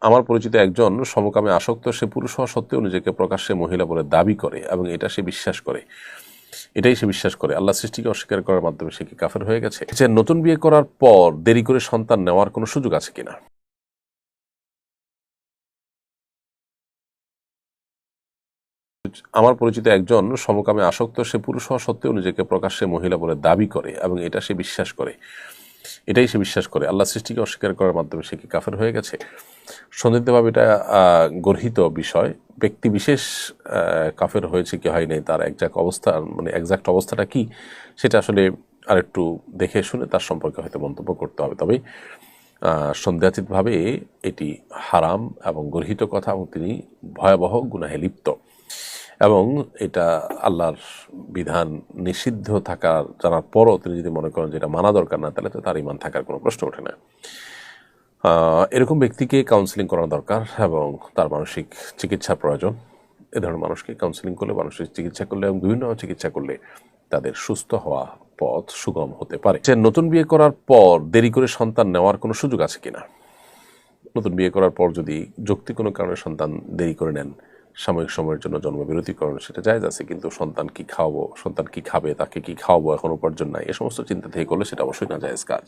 আমার পরিচিত একজন সমকামে আসক্ত, সে পুরুষ হওয়া সত্ত্বেও নিজেকে প্রকাশ্যে মহিলা বলে দাবি করে এবং এটা সে বিশ্বাস করে। এটাই সে বিশ্বাস করে। আল্লাহ সৃষ্টিকে অস্বীকার করার মাধ্যমে সে কি কাফের হয়ে গেছে? যে নতুন বিয়ে করার পর দেরি করে সন্তান নেওয়ার কোনো সুযোগ আছে কিনা? আমার পরিচিত একজন সমকামে আসক্ত, সে পুরুষ হওয়া সত্ত্বেও নিজেকে প্রকাশ্যে মহিলা বলে দাবি করে এবং এটা সে বিশ্বাস করে। এটাই সে বিশ্বাস করে। আল্লাহ সৃষ্টিকে অস্বীকার করার মাধ্যমে সে কি কাফের হয়ে গেছে? সন্দিগ্ধভাবে এটা গর্হিত বিষয়। ব্যক্তি বিশেষ কাফের হয়েছে কি হয়নি তার একজাক্ট অবস্থা মানে একজাক্ট অবস্থাটা কি, সেটা আসলে আরেকটু দেখে শুনে তার সম্পর্কে হয়তো মন্তব্য করতে হবে। তবে সন্দেহাতীতভাবে এটি হারাম এবং গর্হিত কথা এবং তিনি ভয়াবহ গুনাহে লিপ্ত। এবং এটা আল্লাহর বিধান নিষিদ্ধ থাকার, জানার পরও তিনি যদি মনে করেন যে এটা মানা দরকার না, তাহলে তো তার ইমান থাকার কোনো প্রশ্ন ওঠে না। এরকম ব্যক্তিকে কাউন্সিলিং করা দরকার এবং তার মানসিক চিকিৎসা প্রয়োজন। এ ধরনের মানুষকে কাউন্সিলিং করলে, মানসিক চিকিৎসা করলে এবং বিভিন্ন চিকিৎসা করলে তাদের সুস্থ হওয়া পথ সুগম হতে পারে। যে নতুন বিয়ে করার পর দেরি করে সন্তান নেওয়ার কোনো সুযোগ আছে কিনা? নতুন বিয়ে করার পর যদি যৌক্তিক কোনো কারণে সন্তান দেরি করে নেন, সাময়িক সময়ের জন্য জন্মবিরতি করেন সেটা জায়জ আছে, কিন্তু সন্তান কি খাওয়াবো, সন্তান কি খাবে, তাকে কি খাওয়াবো, এখন উপার্জন নাই, এ সমস্ত চিন্তা থেকে করলে সেটা অবশ্যই না জায়েজ কাজ।